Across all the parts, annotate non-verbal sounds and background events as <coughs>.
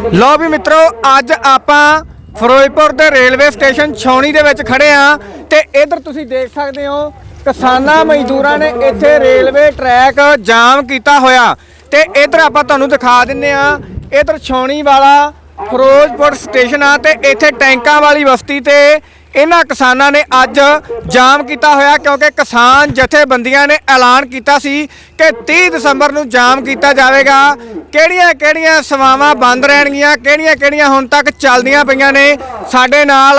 ਲੋ ਵੀ ਮਿੱਤਰੋ, ਅੱਜ ਆਪਾਂ ਫਿਰੋਜ਼ਪੁਰ ਦੇ ਰੇਲਵੇ ਸਟੇਸ਼ਨ ਛਾਉਣੀ ਦੇ ਵਿੱਚ ਖੜੇ ਆ ਤੇ ਇਧਰ ਤੁਸੀਂ ਦੇਖ ਸਕਦੇ ਹੋ, ਕਿਸਾਨਾਂ ਮਜ਼ਦੂਰਾਂ ਨੇ ਇੱਥੇ ਰੇਲਵੇ ਟਰੈਕ ਜਾਮ ਕੀਤਾ ਹੋਇਆ। ਤੇ ਇਧਰ ਆਪਾਂ ਤੁਹਾਨੂੰ ਦਿਖਾ ਦਿੰਨੇ ਆ ਇਧਰ ਛਾਉਣੀ ਵਾਲਾ ਫਿਰੋਜ਼ਪੁਰ ਸਟੇਸ਼ਨ ਆ ਤੇ ਇੱਥੇ ਟੈਂਕਾਂ ਵਾਲੀ ਬਸਤੀ ਤੇ ਇਹਨਾਂ ਕਿਸਾਨਾਂ ਨੇ ਅੱਜ ਜਾਮ ਕੀਤਾ ਹੋਇਆ ਕਿਉਂਕਿ ਕਿਸਾਨ ਜਥੇਬੰਦੀਆਂ ਨੇ ਐਲਾਨ ਕੀਤਾ ਸੀ ਕਿ 30 ਦਸੰਬਰ ਨੂੰ ਜਾਮ ਕੀਤਾ ਜਾਵੇਗਾ। ਕਿਹੜੀਆਂ ਕਿਹੜੀਆਂ ਸੇਵਾਵਾਂ ਬੰਦ ਰਹਿਣਗੀਆਂ? ਕਿਹੜੀਆਂ ਕਿਹੜੀਆਂ ਹੁਣ ਤੱਕ ਚੱਲਦੀਆਂ ਪਈਆਂ ਨੇ? ਸਾਡੇ ਨਾਲ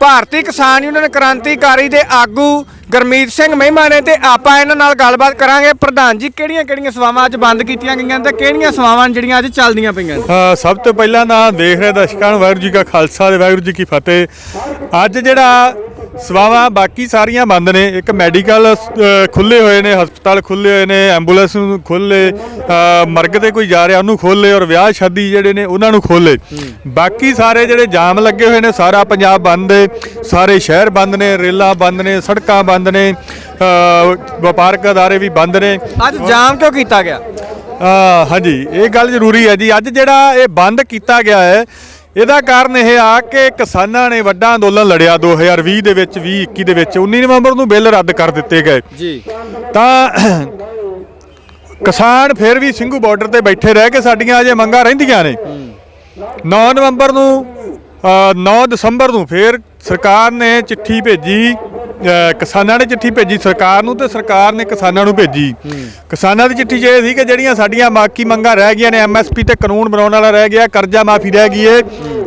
ਭਾਰਤੀ ਕਿਸਾਨ ਯੂਨੀਅਨ ਕ੍ਰਾਂਤੀਕਾਰੀ ਦੇ ਆਗੂ ਗਰਮੀਤ ਸਿੰਘ ਮਹਿਮਾ ਨੇ ਤੇ ਆਪਾਂ ਇਹਨਾਂ ਨਾਲ ਗੱਲਬਾਤ ਕਰਾਂਗੇ। ਪ੍ਰਧਾਨ ਜੀ, ਕਿਹੜੀਆਂ ਕਿਹੜੀਆਂ ਸੇਵਾਵਾਂ ਅੱਜ ਬੰਦ ਕੀਤੀਆਂ ਗਈਆਂ ਤੇ ਕਿਹੜੀਆਂ ਸੇਵਾਵਾਂ ਜਿਹੜੀਆਂ ਅੱਜ ਚੱਲਦੀਆਂ ਪਈਆਂ? ਹਾਂ, ਸਭ ਤੋਂ ਪਹਿਲਾਂ ਤਾਂ ਦੇਖ ਰਹੇ ਦਰਸ਼ਕਾਂ ਨੂੰ, ਵਾਹਿਗੁਰੂ ਜੀ ਕਾ ਖਾਲਸਾ ਤੇ ਵਾਹਿਗੁਰੂ ਜੀ ਕੀ ਫਤਿਹ। ਅੱਜ ਜਿਹੜਾ ਸੇਵਾਵਾਂ ਬਾਕੀ ਸਾਰੀਆਂ ਬੰਦ ਨੇ। ਇੱਕ ਮੈਡੀਕਲ ਖੁੱਲੇ ਹੋਏ ਨੇ ਹਸਪਤਾਲ ਖੁੱਲੇ ਹੋਏ ਨੇ ਐਂਬੂਲੈਂਸ ਖੋਲੇ ਮਰਗ ਤੇ ਕੋਈ ਜਾ ਰਿਹਾ ਉਹਨੂੰ ਖੋਲੇ ਔਰ ਵਿਆਹ ਸ਼ਾਦੀ ਜਿਹੜੇ ਨੇ ਉਹਨਾਂ ਨੂੰ ਖੋਲੇ ਬਾਕੀ ਸਾਰੇ ਜਿਹੜੇ ਜਾਮ ਲੱਗੇ ਹੋਏ ਨੇ ਸਾਰਾ ਪੰਜਾਬ ਬੰਦ ਹੈ ਸਾਰੇ ਸ਼ਹਿਰ ਬੰਦ ਨੇ ਰੇਲਾਂ ਬੰਦ ਨੇ ਸੜਕਾਂ ਬੰਦ ਨੇ ਵਪਾਰਕ ਅਦਾਰੇ ਵੀ ਬੰਦ ਨੇ। ਅੱਜ ਜਾਮ ਕਿਉਂ ਕੀਤਾ ਗਿਆ? ਹਾਂਜੀ ਇਹ ਗੱਲ ਜ਼ਰੂਰੀ ਹੈ ਜੀ। ਅੱਜ ਜਿਹੜਾ ਇਹ ਬੰਦ ਕੀਤਾ ਗਿਆ ਹੈ ਇਹਦਾ ਕਾਰਨ ਇਹ ਆ ਕਿ ਕਿਸਾਨਾਂ ਨੇ ਵੱਡਾ ਅੰਦੋਲਨ ਲੜਿਆ। 2020 ਦੇ ਵਿੱਚ 20 21 ਦੇ ਵਿੱਚ 19 ਨਵੰਬਰ ਨੂੰ ਬਿੱਲ ਰੱਦ ਕਰ ਦਿੱਤੇ ਗਏ। ਜੀ। ਤਾਂ ਕਿਸਾਨ ਫਿਰ ਵੀ ਸਿੰਘੂ ਬਾਰਡਰ ਤੇ ਬੈਠੇ ਰਹਿ ਕੇ ਸਾਡੀਆਂ ਅਜੇ ਮੰਗਾਂ ਰਹਿੰਦੀਆਂ ਨੇ। 9 ਨਵੰਬਰ ਨੂੰ ਅ, 9 ਦਸੰਬਰ ਨੂੰ ਫਿਰ ਸਰਕਾਰ ਨੇ ਚਿੱਠੀ ਭੇਜੀ। ਕਿਸਾਨਾਂ ਨੇ ਚਿੱਠੀ ਭੇਜੀ ਸਰਕਾਰ ਨੂੰ ਤੇ ਸਰਕਾਰ ਨੇ ਕਿਸਾਨਾਂ ਨੂੰ ਭੇਜੀ। ਕਿਸਾਨਾਂ ਦੀ ਚਿੱਠੀ 'ਚ ਇਹ ਸੀ ਕਿ ਜਿਹੜੀਆਂ ਸਾਡੀਆਂ ਬਾਕੀ ਮੰਗਾਂ ਰਹਿ ਗਈਆਂ ਨੇ ਐਮਐਸਪੀ ਤੇ ਕਾਨੂੰਨ ਬਣਾਉਣ ਵਾਲਾ ਰਹਿ ਗਿਆ ਕਰਜ਼ਾ ਮਾਫੀ ਰਹਿ ਗਈ ਏ।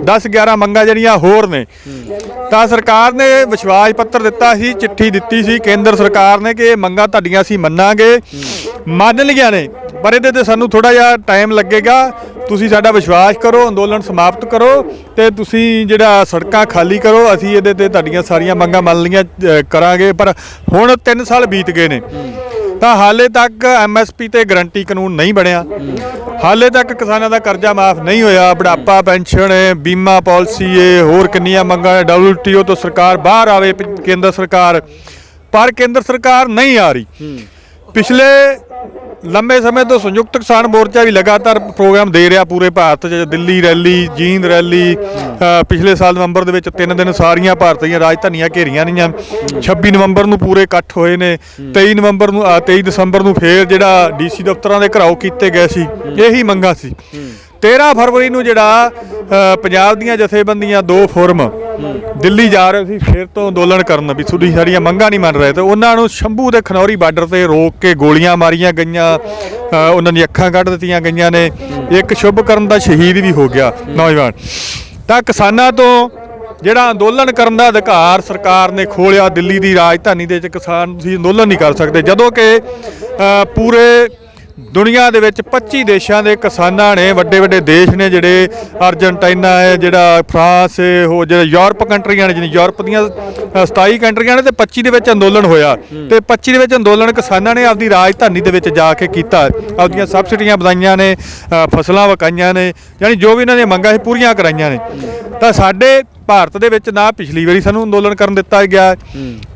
10 11 ਮੰਗਾਂ ਜਿਹੜੀਆਂ ਹੋਰ ਨੇ। ਤਾਂ ਸਰਕਾਰ ਨੇ ਵਿਸ਼ਵਾਸ ਪੱਤਰ ਦਿੱਤਾ ਸੀ, ਚਿੱਠੀ ਦਿੱਤੀ ਸੀ, ਕੇਂਦਰ ਸਰਕਾਰ ਨੇ ਕਿ ਇਹ ਮੰਗਾਂ ਤੁਹਾਡੀਆਂ ਅਸੀਂ ਮੰਨਾਂਗੇ। ਮੰਨ ਲਈਆਂ ਨੇ, ਪਰ ਇਹਦੇ ਤੇ ਸਾਨੂੰ ਥੋੜਾ ਜਿਹਾ ਟਾਈਮ ਲੱਗੇਗਾ। ਤੁਸੀਂ ਸਾਡਾ ਵਿਸ਼ਵਾਸ ਕਰੋ, ਅੰਦੋਲਨ ਸਮਾਪਤ ਕਰੋ ਤੇ ਤੁਸੀਂ ਜਿਹੜਾ ਸੜਕਾਂ ਖਾਲੀ ਕਰੋ, ਅਸੀਂ ਇਹਦੇ ਤੇ ਤੁਹਾਡੀਆਂ ਸਾਰੀਆਂ ਮੰਗਾਂ ਮੰਨ ਲਈਆਂ ਕਰਾਂਗੇ। ਪਰ ਹੁਣ 3 ਸਾਲ ਬੀਤ ਗਏ ਨੇ। ਤਾਂ ਹਾਲੇ ਤੱਕ ਐਮਐਸਪੀ ਤੇ ਗਰੰਟੀ ਕਾਨੂੰਨ ਨਹੀਂ ਬਣਿਆ। ਹਾਲੇ ਤੱਕ ਕਿਸਾਨਾਂ ਦਾ ਕਰਜ਼ਾ ਮਾਫ ਨਹੀਂ ਹੋਇਆ। ਬੁਢਾਪਾ ਪੈਨਸ਼ਨ ਹੈ ਬੀਮਾ ਪਾਲਿਸੀ ਹੈ ਹੋਰ ਕਿੰਨੀਆਂ ਮੰਗਾਂ ਹੈ ਡਬਲਯੂਟੀਓ ਤੋਂ ਸਰਕਾਰ ਬਾਹਰ ਆਵੇ ਕੇਂਦਰ ਸਰਕਾਰ। ਪਰ ਕੇਂਦਰ ਸਰਕਾਰ ਨਹੀਂ ਆ ਰਹੀ। ਪਿਛਲੇ ਲੰਬੇ ਸਮੇਂ ਤੋਂ ਸੰਯੁਕਤ ਕਿਸਾਨ ਮੋਰਚਾ ਵੀ ਲਗਾਤਾਰ ਪ੍ਰੋਗਰਾਮ ਦੇ ਰਿਹਾ ਪੂਰੇ ਭਾਰਤ 'ਚ ਦਿੱਲੀ ਰੈਲੀ ਜੀਂਦ ਰੈਲੀ ਪਿਛਲੇ ਸਾਲ ਨਵੰਬਰ ਦੇ ਵਿੱਚ ਤਿੰਨ ਦਿਨ ਸਾਰੀਆਂ ਭਾਰਤ ਦੀਆਂ ਰਾਜਧਾਨੀਆਂ ਘੇਰੀਆਂ ਰਹੀਆਂ। 26 ਨਵੰਬਰ ਨੂੰ ਪੂਰੇ ਇਕੱਠ ਹੋਏ ਨੇ 23 ਨਵੰਬਰ ਨੂੰ ਅ, 23 ਦਸੰਬਰ ਨੂੰ ਫੇਰ ਜਿਹੜਾ ਡੀਸੀ ਦਫ਼ਤਰਾਂ ਦੇ ਘਰਾਓ ਕੀਤੇ ਗਏ ਸੀ ਇਹੀ ਮੰਗਾਂ ਸੀ। 13 ਫਰਵਰੀ ਨੂੰ ਜਿਹੜਾ ਪੰਜਾਬ ਦੀਆਂ ਜਥੇਬੰਦੀਆਂ ਦੋ ਫੋਰਮ, ਦਿੱਲੀ ਜਾ ਰਹੇ ਸੀ, ਫਿਰ ਤੋਂ ਅੰਦੋਲਨ ਕਰਨ ਵੀ ਤੁਹਾਡੀ ਸਾਰੀਆਂ ਮੰਗਾਂ ਨਹੀਂ ਮੰਨ ਰਹੇ ਤੇ ਉਹਨਾਂ ਨੂੰ ਸ਼ੰਭੂ ਦੇ ਖਨੌਰੀ ਬਾਰਡਰ ਤੇ ਰੋਕ ਕੇ ਗੋਲੀਆਂ ਮਾਰੀਆਂ ਗਈਆਂ ਉਹਨਾਂ ਦੀਆਂ ਅੱਖਾਂ ਕੱਢ ਦਿੱਤੀਆਂ ਗਈਆਂ ਨੇ। ਇੱਕ ਸ਼ੁਭ ਕਰਨ ਦਾ ਸ਼ਹੀਦ ਵੀ ਹੋ ਗਿਆ, ਨੌਜਵਾਨ। ਤਾਂ ਕਿਸਾਨਾਂ ਤੋਂ ਜਿਹੜਾ ਅੰਦੋਲਨ ਕਰਨ ਦਾ ਅਧਿਕਾਰ ਸਰਕਾਰ ਨੇ ਖੋਲਿਆ ਦਿੱਲੀ ਦੀ ਰਾਜਧਾਨੀ ਦੇ ਵਿੱਚ, ਕਿਸਾਨ ਤੁਸੀਂ ਅੰਦੋਲਨ ਨਹੀਂ ਕਰ ਸਕਦੇ। ਜਦੋਂ ਕਿ ਪੂਰੇ ਦੁਨੀਆ ਦੇ ਵਿੱਚ 25 ਦੇਸ਼ਾਂ ਦੇ ਕਿਸਾਨਾਂ ਨੇ ਵੱਡੇ ਵੱਡੇ ਦੇਸ਼ ਨੇ ਜਿਹੜੇ ਅਰਜਨਟਾਈਨਾ ਹੈ ਜਿਹੜਾ ਫਰਾਂਸ ਹੈ ਉਹ ਜਿਹੜੇ ਯੂਰਪ ਕੰਟਰੀਆਂ ਨੇ ਜਿਹਨੇ ਯੂਰਪ ਦੀਆਂ ਅ, 27 ਕੰਟਰੀਆਂ ਨੇ ਤੇ 25 ਦੇ ਵਿੱਚ ਅੰਦੋਲਨ ਹੋਇਆ। ਤੇ 25 ਦੇ ਵਿੱਚ ਅੰਦੋਲਨ ਕਿਸਾਨਾਂ ਨੇ ਆਪਦੀ ਰਾਜਧਾਨੀ ਦੇ ਵਿੱਚ ਜਾ ਕੇ ਕੀਤਾ। ਆਪਦੀਆਂ ਸਬਸਿਡੀਆਂ ਵਧਾਈਆਂ ਨੇ ਫਸਲਾਂ ਵਕਾਈਆਂ ਨੇ ਯਾਨੀ ਜੋ ਵੀ ਇਹਨਾਂ ਦੀਆਂ ਮੰਗਾਂ ਸੀ ਪੂਰੀਆਂ ਕਰਾਈਆਂ ਨੇ। ਤਾਂ ਸਾਡੇ ਭਾਰਤ ਦੇ ਵਿੱਚ ਨਾ ਪਿਛਲੀ ਵਾਰੀ ਸਾਨੂੰ ਅੰਦੋਲਨ ਕਰਨ ਦਿੱਤਾ ਗਿਆ।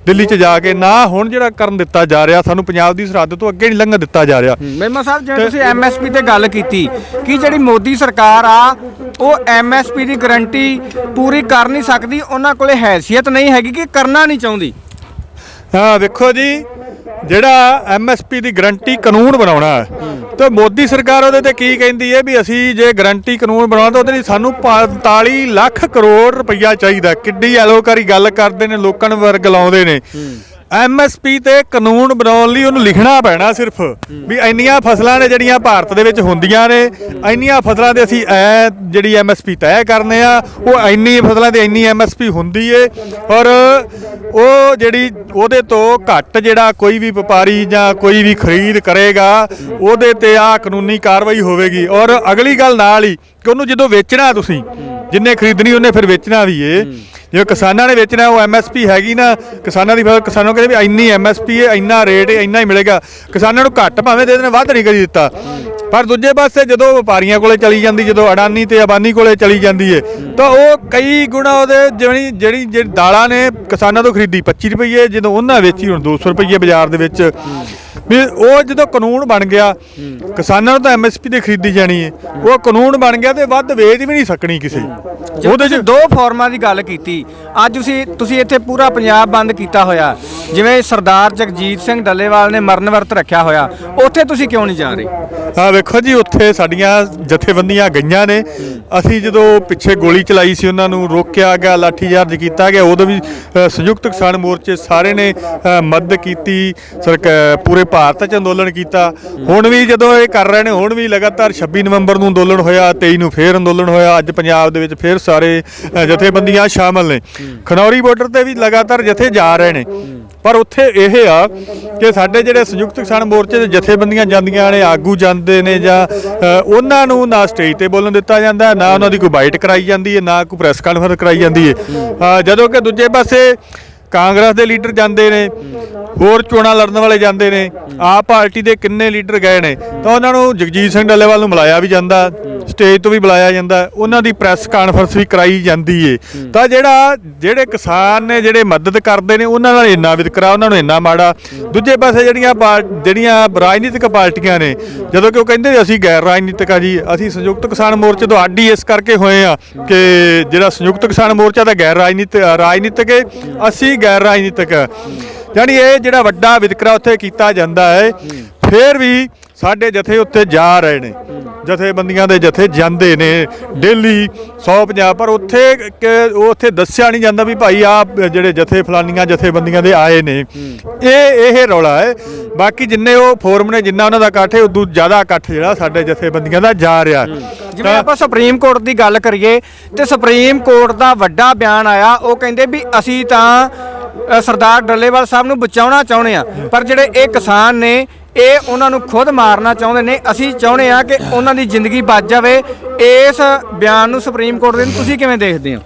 ਦਿੱਲੀ 'ਚ ਜਾ ਕੇ ਨਾ ਹੁਣ ਜਿਹੜਾ ਕਰਨ ਦਿੱਤਾ ਜਾ ਰਿਹਾ ਸਾਨੂੰ ਪੰਜਾਬ ਦੀ ਸਰਹੱਦ ਤੋਂ ਅੱਗੇ ਨਹੀਂ ਲੰਘਣ ਦਿੱਤਾ ਜਾ ਰਿਹਾ। ਮਹਿਮਾ ਸਾਹਿਬ ਜਿਵੇਂ ਤੁਸੀਂ ਐਮਐਸਪੀ ਤੇ ਗੱਲ ਕੀਤੀ ਕਿ ਜਿਹੜੀ ਮੋਦੀ ਸਰਕਾਰ ਆ ਉਹ ਐਮਐਸਪੀ ਦੀ ਗਾਰੰਟੀ ਪੂਰੀ ਕਰ ਨਹੀਂ ਸਕਦੀ ਉਹਨਾਂ ਕੋਲੇ ਹੈਸੀਅਤ ਨਹੀਂ ਹੈਗੀ ਕਿ ਕਰਨਾ ਨਹੀਂ ਚਾਹੁੰਦੀ? ਹਾਂ ਵੇਖੋ ਜੀ ਜਿਹੜਾ ਐਮਐਸਪੀ ਦੀ ਗਰੰਟੀ ਕਾਨੂੰਨ ਬਣਾਉਣਾ ਹੈ। ਤੇ ਮੋਦੀ ਸਰਕਾਰ ਉਹਦੇ ਤੇ ਕੀ ਕਹਿੰਦੀ ਹੈ ਵੀ ਅਸੀਂ ਜੇ ਗਰੰਟੀ ਕਾਨੂੰਨ ਬਣਾਉਣਾ ਤਾਂ ਉਹਦੇ ਲਈ ਸਾਨੂੰ 45 ਲੱਖ ਕਰੋੜ ਰੁਪਈਆ ਚਾਹੀਦਾ ਕਿੱਡੀ ਐਲੋਕਾਰੀ ਗੱਲ ਕਰਦੇ ਨੇ, ਲੋਕਾਂ ਨੂੰ ਵਰਗ ਲਾਉਂਦੇ ਨੇ। ਐਮਐਸਪੀ ਤੇ ਕਾਨੂੰਨ ਬਣਾਉਣ ਲਈ ਉਹਨੂੰ ਲਿਖਣਾ ਪੈਣਾ ਸਿਰਫ। ਵੀ ਇੰਨੀਆਂ ਫਸਲਾਂ ਨੇ ਜਿਹੜੀਆਂ ਭਾਰਤ ਦੇ ਵਿੱਚ ਹੁੰਦੀਆਂ ਨੇ, ਇੰਨੀਆਂ ਫਸਲਾਂ ਦੇ ਅਸੀਂ ਐ ਜਿਹੜੀ ਐਮਐਸਪੀ ਤੈਅ ਕਰਨੇ ਆ, ਉਹ ਇੰਨੀ ਫਸਲਾਂ ਦੇ ਇੰਨੀ ਐਮਐਸਪੀ ਹੁੰਦੀ ਏ। ਔਰ ਉਹ ਜਿਹੜੀ ਉਹਦੇ ਤੋਂ ਘੱਟ ਜਿਹੜਾ ਕੋਈ ਵੀ ਵਪਾਰੀ ਜਾਂ ਕੋਈ ਵੀ ਖਰੀਦ ਕਰੇਗਾ, ਉਹਦੇ ਤੇ ਆ ਕਾਨੂੰਨੀ ਕਾਰਵਾਈ ਹੋਵੇਗੀ। ਔਰ ਅਗਲੀ ਗੱਲ ਨਾਲ ਹੀ ਕਿ ਉਹਨੂੰ ਜਦੋਂ ਵੇਚਣਾ ਤੁਸੀਂ, ਜਿੰਨੇ ਖਰੀਦਣੀ ਉਹਨੇ ਫਿਰ ਵੇਚਣਾ ਵੀ ਏ। ਜੇ ਕਿਸਾਨਾਂ ਨੇ ਵੇਚਣਾ ਉਹ ਐਮਐਸਪੀ ਹੈਗੀ ਨਾ, ਕਿਸਾਨਾਂ ਦੀ ਫਸਲ, ਕਿਸਾਨਾਂ ਨੂੰ ਕਹਿੰਦੇ ਵੀ ਇੰਨੀ ਐਮਐਸਪੀ ਹੈ, ਇੰਨਾ ਰੇਟ ਹੈ, ਇੰਨਾ ਹੀ ਮਿਲੇਗਾ। ਕਿਸਾਨਾਂ ਨੂੰ ਘੱਟ ਭਾਵੇਂ ਦੇ ਦੇਣ, ਵੱਧ ਨਹੀਂ ਕਰੀ ਦਿੱਤਾ। ਪਰ ਦੂਜੇ ਪਾਸੇ ਜਦੋਂ ਵਪਾਰੀਆਂ ਕੋਲੇ ਚਲੀ ਜਾਂਦੀ, ਜਦੋਂ ਅਡਾਨੀ ਤੇ ਅਬਾਨੀ ਕੋਲੇ ਚਲੀ ਜਾਂਦੀ ਏ, ਤਾਂ ਉਹ ਕਈ ਗੁਣਾ ਉਹਦੇ ਜਿਹੜੀ ਜਿਹੜੀ ਜਿਹੜੀ ਦਾਲਾਂ ਨੇ ਕਿਸਾਨਾਂ ਤੋਂ ਖਰੀਦੀ। 25 ਰੁਪਏ ਜਦੋਂ ਉਹਨਾਂ ਵੇਚੀ, ਹੁਣ 200 ਰੁਪਏ ਬਾਜ਼ਾਰ ਦੇ ਵਿੱਚ। ਵੀ ਉਹ ਜਦੋਂ ਕਾਨੂੰਨ ਬਣ ਗਿਆ ਕਿਸਾਨਾਂ ਨੂੰ ਤਾਂ ਐਮਐਸਪੀ ਤੇ ਖਰੀਦੀ ਜਾਣੀ ਏ। ਉਹ ਕਾਨੂੰਨ ਬਣ ਗਿਆ ਤੇ ਵੱਧ ਵੇਚ ਵੀ ਨਹੀਂ ਸਕਣੀ ਕਿਸੇ। ਉਹਦੇ 'ਚ ਦੋ ਫਾਰਮਾਂ ਦੀ ਗੱਲ ਕੀਤੀ ਅੱਜ ਤੁਸੀਂ ਤੁਸੀਂ ਇੱਥੇ ਪੂਰਾ ਪੰਜਾਬ ਬੰਦ ਕੀਤਾ ਹੋਇਆ। ਜਿਵੇਂ ਸਰਦਾਰ ਜਗਜੀਤ ਸਿੰਘ ਡੱਲੇਵਾਲ ਨੇ ਮਰਨ ਵਰਤ ਰੱਖਿਆ ਹੋਇਆ ਉੱਥੇ ਤੁਸੀਂ ਕਿਉਂ ਨਹੀਂ ਜਾ ਰਹੇ? ਆ ਵੇਖੋ ਜੀ ਉੱਥੇ ਸਾਡੀਆਂ ਜਥੇਬੰਦੀਆਂ ਗਈਆਂ ਨੇ। ਅਸੀਂ ਜਦੋਂ ਪਿੱਛੇ ਗੋਲੀ ਚਲਾਈ ਸੀ ਉਹਨਾਂ ਨੂੰ ਰੋਕਿਆ ਗਿਆ ਲਾਠੀਚਾਰਜ ਕੀਤਾ ਗਿਆ ਉਦੋਂ ਵੀ ਸੰਯੁਕਤ ਕਿਸਾਨ ਮੋਰਚੇ ਸਾਰੇ ਨੇ ਮਦਦ ਕੀਤੀ। ਸਰਕਾ- ਪੂਰੇ ਭਾਰਤ 'ਚ ਅੰਦੋਲਨ ਕੀਤਾ। ਹੁਣ ਵੀ ਜਦੋਂ ਇਹ ਕਰ ਰਹੇ ਨੇ, ਹੁਣ ਵੀ ਲਗਾਤਾਰ 26 ਨਵੰਬਰ ਨੂੰ ਅੰਦੋਲਨ ਹੋਇਆ 23 ਨੂੰ ਫੇਰ ਅੰਦੋਲਨ ਹੋਇਆ, ਅੱਜ ਪੰਜਾਬ ਦੇ ਵਿੱਚ ਫੇਰ ਸਾਰੇ ਜਥੇਬੰਦੀਆਂ ਸ਼ਾਮਲ ਨੇ। ਖਨੌਰੀ ਬਾਰਡਰ ਤੇ ਵੀ ਲਗਾਤਾਰ ਜਥੇ ਜਾ ਰਹੇ ਨੇ। ਪਰ ਉੱਥੇ ਇਹ ਆ ਕਿ ਸਾਡੇ ਜਿਹੜੇ ਸੰਯੁਕਤ ਕਿਸਾਨ ਮੋਰਚੇ ਦੇ ਜਥੇਬੰਦੀਆਂ ਜਾਂਦੀਆਂ ਨੇ, ਆਗੂ ਜਾਂਦੇ ਨੇ ਜਾਂ ਉਹਨਾਂ ਨੂੰ ਨਾ ਸਟੇਜ ਤੇ ਬੋਲਣ ਦਿੱਤਾ ਜਾਂਦਾ, ਨਾ ਉਹਨਾਂ ਦੀ ਕੋਈ ਬਾਈਟ ਕਰਾਈ ਜਾਂਦੀ ਹੈ, ਨਾ ਕੋਈ ਪ੍ਰੈਸ ਕਾਨਫਰੰਸ ਕਰਾਈ ਜਾਂਦੀ ਹੈ। ਜਦੋਂ ਕਿ ਦੂਜੇ ਪਾਸੇ ਕਾਂਗਰਸ ਦੇ ਲੀਡਰ ਜਾਂਦੇ ਨੇ, ਹੋਰ ਚੋਣਾਂ ਲੜਨ ਵਾਲੇ ਜਾਂਦੇ ਨੇ ਆਪ ਪਾਰਟੀ ਦੇ ਕਿੰਨੇ ਲੀਡਰ ਗਏ ਨੇ, ਤਾਂ ਉਹਨਾਂ ਨੂੰ ਜਗਜੀਤ ਸਿੰਘ ਡੱਲੇਵਾਲ ਨੂੰ ਬੁਲਾਇਆ ਵੀ ਜਾਂਦਾ, ਸਟੇਜ ਤੋਂ ਵੀ ਬੁਲਾਇਆ ਜਾਂਦਾ, ਉਹਨਾਂ ਦੀ ਪ੍ਰੈਸ ਕਾਨਫਰੰਸ ਵੀ ਕਰਾਈ ਜਾਂਦੀ ਏ। ਤਾਂ ਜਿਹੜਾ, ਜਿਹੜੇ ਕਿਸਾਨ ਨੇ, ਜਿਹੜੇ ਮਦਦ ਕਰਦੇ ਨੇ, ਉਹਨਾਂ ਨਾਲ ਇੰਨਾ ਵਿਤਕਰਾ, ਉਹਨਾਂ ਨੂੰ ਇੰਨਾ ਮਾੜਾ। ਦੂਜੇ ਪਾਸੇ ਜਿਹੜੀਆਂ ਪਾਰ- ਜਿਹੜੀਆਂ ਰਾਜਨੀਤਿਕ ਪਾਰਟੀਆਂ ਨੇ, ਜਦੋਂ ਕਿ ਉਹ ਕਹਿੰਦੇ ਅਸੀਂ ਗੈਰ ਰਾਜਨੀਤਿਕ ਆ ਜੀ, ਅਸੀਂ ਸੰਯੁਕਤ ਕਿਸਾਨ ਮੋਰਚੇ ਤੋਂ ਅੱਡ ਹੀ ਇਸ ਕਰਕੇ ਹੋਏ ਆ ਕਿ ਜਿਹੜਾ ਸੰਯੁਕਤ ਕਿਸਾਨ ਮੋਰਚਾ ਤਾਂ ਗੈਰ ਰਾਜਨੀਤਿਕ ਰਾਜਨੀਤਿਕ ਹੈ ਅਸੀਂ ਗੈਰ ਰਾਜਨੀਤਿਕ। ਯਾਨੀ ਇਹ ਜਿਹੜਾ ਵੱਡਾ ਵਿਤਕਰਾ ਉੱਥੇ ਕੀਤਾ ਜਾਂਦਾ ਹੈ ਫਿਰ ਵੀ ਸਾਡੇ ਜਥੇ ਉੱਤੇ ਜਾ ਰਹੇ ਨੇ। ਜਥੇਬੰਦੀਆਂ ਦੇ ਜਥੇ ਜਾਂਦੇ ਨੇ ਡੇਲੀ 150 ਪਰ ਉੱਥੇ ਉੱਥੇ ਦੱਸਿਆ ਨਹੀਂ ਜਾਂਦਾ ਵੀ ਭਾਈ ਆ ਜਿਹੜੇ ਜਥੇ ਫਲਾਨੀਆਂ ਜਥੇਬੰਦੀਆਂ ਦੇ ਆਏ ਨੇ। ਇਹ ਇਹ ਰੌਲਾ ਹੈ। ਬਾਕੀ ਜਿੰਨੇ ਉਹ ਫੋਰਮ ਨੇ ਜਿੰਨਾ ਉਹਨਾਂ ਦਾ ਇਕੱਠ ਹੈ ਉਦੋਂ ਜ਼ਿਆਦਾ ਇਕੱਠ ਜਿਹੜਾ ਸਾਡੇ ਜਥੇਬੰਦੀਆਂ ਦਾ ਜਾ ਰਿਹਾ। ਜਿਵੇਂ ਆਪਾਂ ਸੁਪਰੀਮ ਕੋਰਟ ਦੀ ਗੱਲ ਕਰੀਏ ਤੇ ਸੁਪਰੀਮ ਕੋਰਟ ਦਾ ਵੱਡਾ ਬਿਆਨ ਆਇਆ ਉਹ ਕਹਿੰਦੇ ਵੀ ਅਸੀਂ ਤਾਂ ਅ, ਸਰਦਾਰ ਡੱਲੇਵਾਲ ਸਾਹਿਬ ਨੂੰ ਬਚਾਉਣਾ ਚਾਹੁੰਦੇ ਆ। ਪਰ ਜਿਹੜੇ ਇਹ ਕਿਸਾਨ ਨੇ ਇਹ ਉਹਨਾਂ ਨੂੰ ਖੁਦ ਮਾਰਨਾ ਚਾਹੁੰਦੇ ਨੇ। ਅਸੀਂ ਚਾਹੁੰਦੇ ਆ ਕਿ ਉਹਨਾਂ ਦੀ ਜ਼ਿੰਦਗੀ ਬਚ ਜਾਵੇ। ਇਸ ਬਿਆਨ ਨੂੰ ਸੁਪਰੀਮ ਕੋਰਟ ਦੇ ਨੂੰ ਤੁਸੀਂ ਕਿਵੇਂ ਦੇਖਦੇ ਹੋ?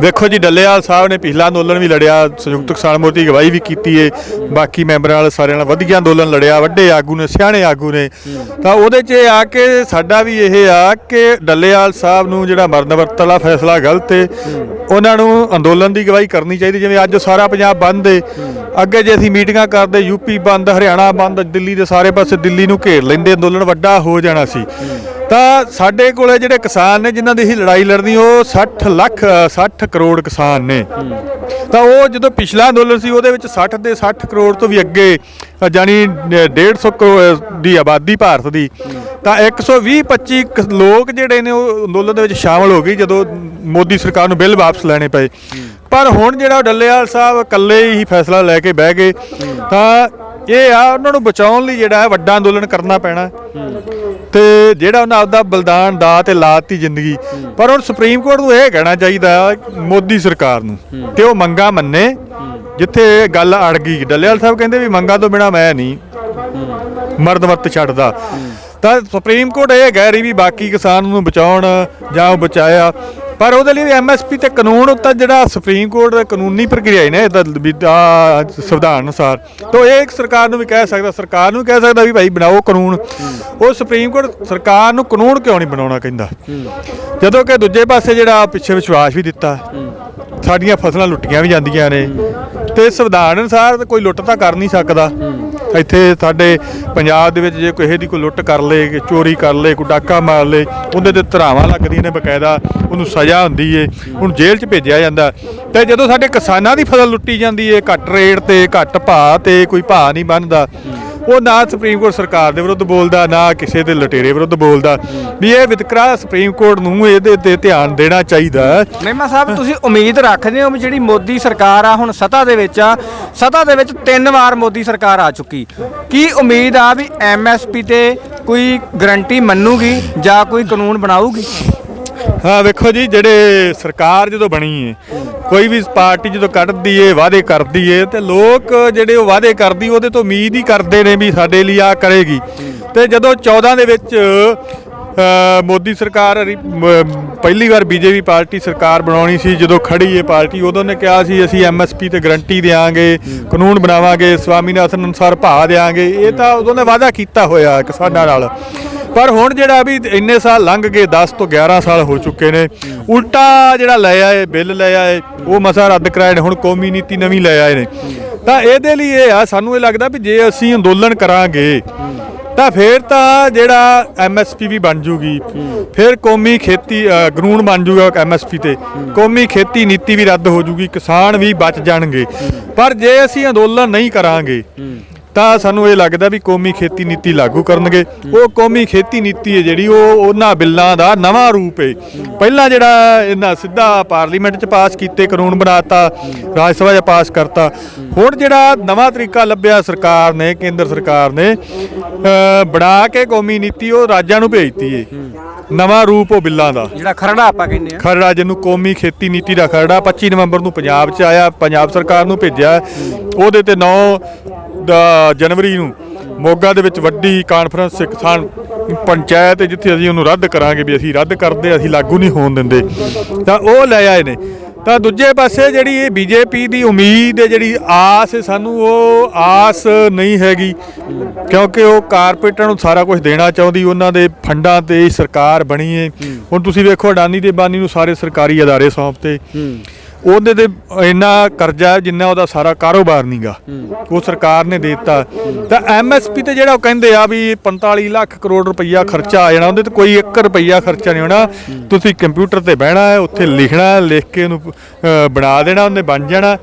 ਵੇਖੋ ਜੀ, ਡੱਲੇਵਾਲ ਸਾਹਿਬ ਨੇ ਪਿਛਲਾ ਅੰਦੋਲਨ ਵੀ ਲੜਿਆ, ਸੰਯੁਕਤ ਕਿਸਾਨ ਮੋਰਚੇ ਦੀ ਅਗਵਾਈ ਵੀ ਕੀਤੀ ਏ, ਬਾਕੀ ਮੈਂਬਰਾਂ ਨਾਲ ਸਾਰਿਆਂ ਨਾਲ ਵਧੀਆ ਅੰਦੋਲਨ ਲੜਿਆ, ਵੱਡੇ ਆਗੂ ਨੇ, ਸਿਆਣੇ ਆਗੂ ਨੇ। ਤਾਂ ਉਹਦੇ 'ਚ ਇਹ ਆ ਕੇ ਸਾਡਾ ਵੀ ਇਹ ਆ ਕਿ ਡੱਲੇਵਾਲ ਸਾਹਿਬ ਨੂੰ ਜਿਹੜਾ ਮਰਨ ਵਰਤ ਵਾਲਾ ਫੈਸਲਾ ਗਲਤ ਏ, ਉਹਨਾਂ ਨੂੰ ਅੰਦੋਲਨ ਦੀ ਅਗਵਾਈ ਕਰਨੀ ਚਾਹੀਦੀ, ਜਿਵੇਂ ਅੱਜ ਸਾਰਾ ਪੰਜਾਬ ਬੰਦ ਏ। ਅੱਗੇ ਜੇ ਅਸੀਂ ਮੀਟਿੰਗਾਂ ਕਰਦੇ ਯੂਪੀ ਬੰਦ, ਹਰਿਆਣਾ ਬੰਦ, ਦਿੱਲੀ ਦੇ ਸਾਰੇ ਪਾਸੇ ਦਿੱਲੀ ਨੂੰ ਘੇਰ ਲੈਂਦੇ, ਅੰਦੋਲਨ ਵੱਡਾ ਹੋ ਜਾਣਾ ਸੀ। ਤਾਂ ਸਾਡੇ ਕੋਲੇ ਜਿਹੜੇ ਕਿਸਾਨ ਨੇ ਜਿਨ੍ਹਾਂ ਦੀ ਅਸੀਂ ਲੜਾਈ ਲੜਨੀ ਉਹ 60 ਲੱਖ ਅ, 60 ਕਰੋੜ ਕਿਸਾਨ ਨੇ। ਤਾਂ ਉਹ ਜਦੋਂ ਪਿਛਲਾ ਅੰਦੋਲਨ ਸੀ ਉਹਦੇ ਵਿੱਚ 60 ਦੇ 60 ਕਰੋੜ ਤੋਂ ਵੀ ਅੱਗੇ ਅ, ਜਾਣੀ ਅ, 150 ਕਰੋੜ ਦੀ ਆਬਾਦੀ ਭਾਰਤ ਦੀ। ਤਾਂ 120 25 ਕ- ਲੋਕ ਜਿਹੜੇ ਨੇ ਉਹ ਅੰਦੋਲਨ ਦੇ ਵਿੱਚ ਸ਼ਾਮਲ ਹੋ ਗਏ ਜਦੋਂ ਮੋਦੀ ਸਰਕਾਰ ਨੂੰ ਬਿੱਲ ਵਾਪਸ ਲੈਣੇ ਪਏ। ਪਰ ਹੁਣ ਜਿਹੜਾ ਡੱਲੇਵਾਲ ਸਾਹਿਬ ਇਕੱਲੇ ਹੀ ਫੈਸਲਾ ਲੈ ਕੇ ਬਹਿ ਗਏ ਤਾਂ ਇਹ ਆ ਉਹਨਾਂ ਨੂੰ ਬਚਾਉਣ ਲਈ ਜਿਹੜਾ ਹੈ ਵੱਡਾ ਅੰਦੋਲਨ ਕਰਨਾ ਪੈਣਾ ਤੇ ਜਿਹੜਾ ਉਹਨਾਂ ਆਪਦਾ ਬਲਿਦਾਨ ਦਾ ਤੇ ਲਾਤੀ ਜ਼ਿੰਦਗੀ। ਪਰ ਹੁਣ ਸੁਪਰੀਮ ਕੋਰਟ ਨੂੰ ਇਹ ਕਹਿਣਾ ਚਾਹੀਦਾ ਮੋਦੀ ਸਰਕਾਰ ਨੂੰ। ਤੇ ਉਹ ਮੰਗਾ ਮੰਨੇ, ਜਿੱਥੇ ਗੱਲ ਅੜ ਗਈ। ਡੱਲੇਵਾਲ ਸਾਹਿਬ ਕਹਿੰਦੇ ਵੀ ਮੰਗਾ ਤੋਂ ਬਿਨਾ ਮੈਂ ਨਹੀਂ। ਮਰਦ ਵਰਤ ਛੱਡਦਾ। ਤਾਂ ਸੁਪਰੀਮ ਕੋਰਟ ਇਹ ਕਹਿ ਰਹੀ ਵੀ ਬਾਕੀ ਕਿਸਾਨ ਨੂੰ ਬਚਾਉਣ ਜਾਂ ਉਹ ਬਚਾਇਆ। ਪਰ ਉਹਦੇ ਲਈ ਐਮਐਸਪੀ ਤੇ ਕਾਨੂੰਨ ਉੱਤੇ ਜਿਹੜਾ ਸੁਪਰੀਮ ਕੋਰਟ ਦਾ ਕਾਨੂੰਨੀ ਪ੍ਰਕਿਰਿਆ ਹੈ ਨਾ ਇਹਦਾ ਸੰਵਿਧਾਨ ਅਨੁਸਾਰ। ਤਾਂ ਇਹ ਇੱਕ ਸਰਕਾਰ ਨੂੰ ਵੀ ਕਹਿ ਸਕਦਾ, ਸਰਕਾਰ ਨੂੰ ਵੀ ਕਹਿ ਸਕਦਾ ਵੀ ਭਾਈ ਬਣਾਓ ਕਾਨੂੰਨ। ਉਹ ਸੁਪਰੀਮ ਕੋਰਟ ਸਰਕਾਰ ਨੂੰ ਕਾਨੂੰਨ ਕਿਉਂ ਨਹੀਂ ਬਣਾਉਣਾ ਕਹਿੰਦਾ? ਜਦੋਂ ਕਿ ਦੂਜੇ ਪਾਸੇ ਜਿਹੜਾ ਪਿੱਛੇ ਵਿਸ਼ਵਾਸ ਵੀ ਦਿੱਤਾ, ਸਾਡੀਆਂ ਫਸਲਾਂ ਲੁੱਟੀਆਂ ਵੀ ਜਾਂਦੀਆਂ ਨੇ। ਤੇ ਸੰਵਿਧਾਨ ਅਨੁਸਾਰ ਕੋਈ ਲੁੱਟ ਤਾਂ ਕਰ ਨਹੀਂ ਸਕਦਾ। ਇੱਥੇ ਸਾਡੇ ਪੰਜਾਬ ਦੇ ਵਿੱਚ ਜੇ ਕਿਸੇ ਦੀ ਕੋਈ ਲੁੱਟ ਕਰ ਲੇ ਚੋਰੀ ਕਰ ਲੇ, ਕੋਈ ਡਾਕਾ ਮਾਰ ਲੇ, ਉਹਦੇ ਤੇ ਧਰਾਵਾਂ ਲੱਗਦੀਆਂ ਨੇ ਬਕਾਇਦਾ, ਉਹਨੂੰ ਸਜ਼ਾ ਹੁੰਦੀ ਏ ਹੁਣ ਜੇਲ੍ਹ 'ਚ ਭੇਜਿਆ ਜਾਂਦਾ। ਤੇ ਜਦੋਂ ਸਾਡੇ ਕਿਸਾਨਾਂ ਦੀ ਫਸਲ ਲੁੱਟੀ ਜਾਂਦੀ ਏ, ਘੱਟ ਰੇਟ ਤੇ, ਘੱਟ ਭਾਅ ਤੇ ਕੋਈ ਭਾਅ ਨਹੀਂ ਬਣਦਾ ਉਹ ਨਾ ਸੁਪਰੀਮ ਕੋਰਟ ਸਰਕਾਰ ਦੇ ਵਿਰੁੱਧ ਬੋਲਦਾ, ਨਾ ਕਿਸੇ ਦੇ ਲਟੇਰੇ ਵਿਰੁੱਧ ਬੋਲਦਾ। ਵੀ ਇਹ ਵਿਤਕਰਾ ਸੁਪਰੀਮ ਕੋਰਟ ਨੂੰ ਇਹਦੇ ਤੇ ਧਿਆਨ ਦੇਣਾ ਚਾਹੀਦਾ ਮਹਿਮਾ ਸਾਹਿਬ, ਤੁਸੀਂ ਉਮੀਦ ਰੱਖਦੇ ਹੋ ਵੀ ਜਿਹੜੀ ਮੋਦੀ ਸਰਕਾਰ ਆ, ਹੁਣ ਸੱਤਾ ਦੇ ਵਿੱਚ ਆ, ਸੱਤਾ ਦੇ ਵਿੱਚ ਤਿੰਨ ਵਾਰ ਮੋਦੀ ਸਰਕਾਰ ਆ ਚੁੱਕੀ। ਕੀ ਉਮੀਦ ਆ ਵੀ ਐਮਐਸਪੀ ਤੇ ਕੋਈ ਗਰੰਟੀ ਮੰਨੂਗੀ ਜਾਂ ਕੋਈ ਕਾਨੂੰਨ ਬਣਾਊਗੀ? ਹਾਂ, ਵੇਖੋ ਜੀ, ਜਿਹੜੇ ਸਰਕਾਰ ਜਦੋਂ ਬਣੀ ਹੈ ਕੋਈ ਵੀ ਪਾਰਟੀ ਜਦੋਂ ਕੱਢਦੀ ਏ, ਵਾਅਦੇ ਕਰਦੀ ਏ, ਤੇ ਲੋਕ ਜਿਹੜੇ ਉਹ ਵਾਅਦੇ ਕਰਦੀ, ਉਹਦੇ ਤੋਂ ਉਮੀਦ ਹੀ ਕਰਦੇ ਨੇ ਵੀ ਸਾਡੇ ਲਈ ਆ ਕਰੇਗੀ। ਤੇ ਜਦੋਂ 14 ਦੇ ਵਿੱਚ ਮੋਦੀ ਸਰਕਾਰ ਰੀ- ਮ- ਪਹਿਲੀ ਵਾਰ ਬੀਜੇਪੀ ਪਾਰਟੀ ਸਰਕਾਰ ਬਣਾਉਣੀ ਸੀ, ਜਦੋਂ ਖੜੀ ਇਹ ਪਾਰਟੀ, ਉਦੋਂ ਨੇ ਕਿਹਾ ਸੀ, ਅਸੀਂ ਐਮਐਸਪੀ ਤੇ ਗਰੰਟੀ ਦੇਾਂਗੇ ਕਾਨੂੰਨ ਬਣਾਵਾਂਗੇ, ਸਵਾਮੀਨਾਥਨ ਅਨੁਸਾਰ ਭਾਅ ਦੇਾਂਗੇ ਇਹ ਤਾਂ ਉਦੋਂ ਨੇ ਵਾਅਦਾ ਕੀਤਾ ਹੋਇਆ ਕਿਸਾਨਾਂ ਨਾਲ। ਪਰ ਹੁਣ ਜਿਹੜਾ ਵੀ ਇੰਨੇ ਸਾਲ ਲੰਘ ਗਏ 10 ਤੋਂ 11 ਸਾਲ ਹੋ ਚੁੱਕੇ ਨੇ ਉਲਟਾ ਜਿਹੜਾ ਲੈ ਆਏ ਬਿੱਲ ਲੈ ਆਏ ਉਹ ਮਸਾ ਰੱਦ ਕਰਾਏ ਨੇ ਹੁਣ ਕੌਮੀ ਨੀਤੀ ਨਵੀਂ ਲੈ ਆਏ ਨੇ। ਤਾਂ ਇਹਦੇ ਲਈ ਇਹ ਆ ਸਾਨੂੰ ਇਹ ਲੱਗਦਾ ਵੀ ਜੇ ਅਸੀਂ ਅੰਦੋਲਨ ਕਰਾਂਗੇ ਤਾਂ ਫਿਰ ਤਾਂ ਜਿਹੜਾ ਐਮਐਸਪੀ ਵੀ ਬਣ ਜੂਗੀ ਫਿਰ ਕੌਮੀ ਖੇਤੀ ਅ, ਕਾਨੂੰਨ ਬਣ ਜੂਗਾ ਐਮਐਸਪੀ ਤੇ। ਕੌਮੀ ਖੇਤੀ ਨੀਤੀ ਵੀ ਰੱਦ ਹੋ ਜੂਗੀ ਕਿਸਾਨ ਵੀ ਬਚ ਜਾਣਗੇ। ਪਰ ਜੇ ਅਸੀਂ ਅੰਦੋਲਨ ਨਹੀਂ ਕਰਾਂਗੇ ਤਾਂ ਸਾਨੂੰ ਇਹ ਲੱਗਦਾ ਵੀ ਕੌਮੀ ਖੇਤੀ ਨੀਤੀ ਲਾਗੂ ਕਰਨਗੇ। ਉਹ ਕੌਮੀ ਖੇਤੀ ਨੀਤੀ ਹੈ ਜਿਹੜੀ ਉਹ ਉਹਨਾਂ ਬਿੱਲਾਂ ਦਾ ਨਵਾਂ ਰੂਪ ਹੈ। ਪਹਿਲਾਂ ਜਿਹੜਾ ਇਹਨਾਂ ਸਿੱਧਾ ਪਾਰਲੀਮੈਂਟ 'ਚ ਪਾਸ ਕੀਤੇ ਕਾਨੂੰਨ ਬਣਾਤਾ ਰਾਜ ਸਭਾ 'ਚ ਪਾਸ ਕਰਤਾ ਹੁਣ ਜਿਹੜਾ ਨਵਾਂ ਤਰੀਕਾ ਲੱਭਿਆ ਸਰਕਾਰ ਨੇ ਕੇਂਦਰ ਸਰਕਾਰ ਨੇ ਬਣਾ ਕੇ ਕੌਮੀ ਨੀਤੀ ਉਹ ਰਾਜਾਂ ਨੂੰ ਭੇਜਤੀ ਹੈ। ਨਵਾਂ ਰੂਪ ਉਹ ਬਿੱਲਾਂ ਦਾ। ਜਿਹੜਾ ਖਰੜਾ ਆਪਾਂ ਕਹਿੰਦੇ ਆ ਖਰੜਾ ਜਿਹਨੂੰ ਕੌਮੀ ਖੇਤੀ ਨੀਤੀ ਦਾ ਖਰੜਾ 25 ਨਵੰਬਰ ਨੂੰ ਪੰਜਾਬ 'ਚ ਆਇਆ ਪੰਜਾਬ ਸਰਕਾਰ ਨੂੰ ਭੇਜਿਆ। ਉਹਦੇ ਤੇ 9 ਦਾ ਜਨਵਰੀ ਨੂੰ ਮੋਗਾ ਦੇ ਵਿੱਚ ਵੱਡੀ ਕਾਨਫਰੰਸ ਕਿਸਾਨ ਪੰਚਾਇਤ ਜਿੱਥੇ ਅਸੀਂ ਉਹਨੂੰ ਰੱਦ ਕਰਾਂਗੇ ਵੀ ਅਸੀਂ ਰੱਦ ਕਰਦੇ, ਅਸੀਂ ਲਾਗੂ ਨਹੀਂ ਹੋਣ ਦਿੰਦੇ। ਤਾਂ ਉਹ ਲੈ ਆਏ ਨੇ। ਤਾਂ ਦੂਜੇ ਪਾਸੇ ਜਿਹੜੀ ਇਹ ਬੀਜੇਪੀ ਦੀ ਉਮੀਦ ਹੈ, ਜਿਹੜੀ ਆਸ ਸਾਨੂੰ ਉਹ ਆਸ ਨਹੀਂ ਹੈਗੀ, ਕਿਉਂਕਿ ਉਹ ਕਾਰਪੋਰੇਟਾਂ ਨੂੰ ਸਾਰਾ ਕੁਝ ਦੇਣਾ ਚਾਹੁੰਦੀ, ਉਹਨਾਂ ਦੇ ਫੰਡਾਂ ਤੇ ਸਰਕਾਰ ਬਣੀ ਹੈ। ਹੁਣ ਤੁਸੀਂ ਵੇਖੋ, ਅਡਾਨੀ ਤੇ ਬਾਨੀ ਨੂੰ ਸਾਰੇ ਸਰਕਾਰੀ ਅਦਾਰੇ ਸੌਂਪਤੇ। ਉਹਦੇ ਤੇ ਇੰਨਾ ਕਰਜ਼ਾ ਜਿੰਨਾ ਉਹਦਾ ਸਾਰਾ ਕਾਰੋਬਾਰ ਨਹੀਂਗਾ ਉਹ ਸਰਕਾਰ ਨੇ ਦੇ ਦਿੱਤਾ। ਤਾਂ ਐਮਐਸਪੀ ਤੇ ਜਿਹੜਾ ਉਹ ਕਹਿੰਦੇ ਆ ਵੀ 45 ਲੱਖ ਕਰੋੜ ਰੁਪਈਆ ਖਰਚਾ ਆ ਜਾਣਾ, ਉਹਦੇ ਤੇ ਕੋਈ 1 ਰੁਪਈਆ ਖਰਚਾ ਨਹੀਂ ਹੋਣਾ। ਤੁਸੀਂ ਕੰਪਿਊਟਰ ਤੇ ਬਹਿਣਾ ਹੈ, ਉੱਥੇ ਲਿਖਣਾ ਹੈ, ਲਿਖ ਕੇ ਉਹਨੂੰ ਬਣਾ ਦੇਣਾ, ਉਹਨੇ ਬਣ ਜਾਣਾ।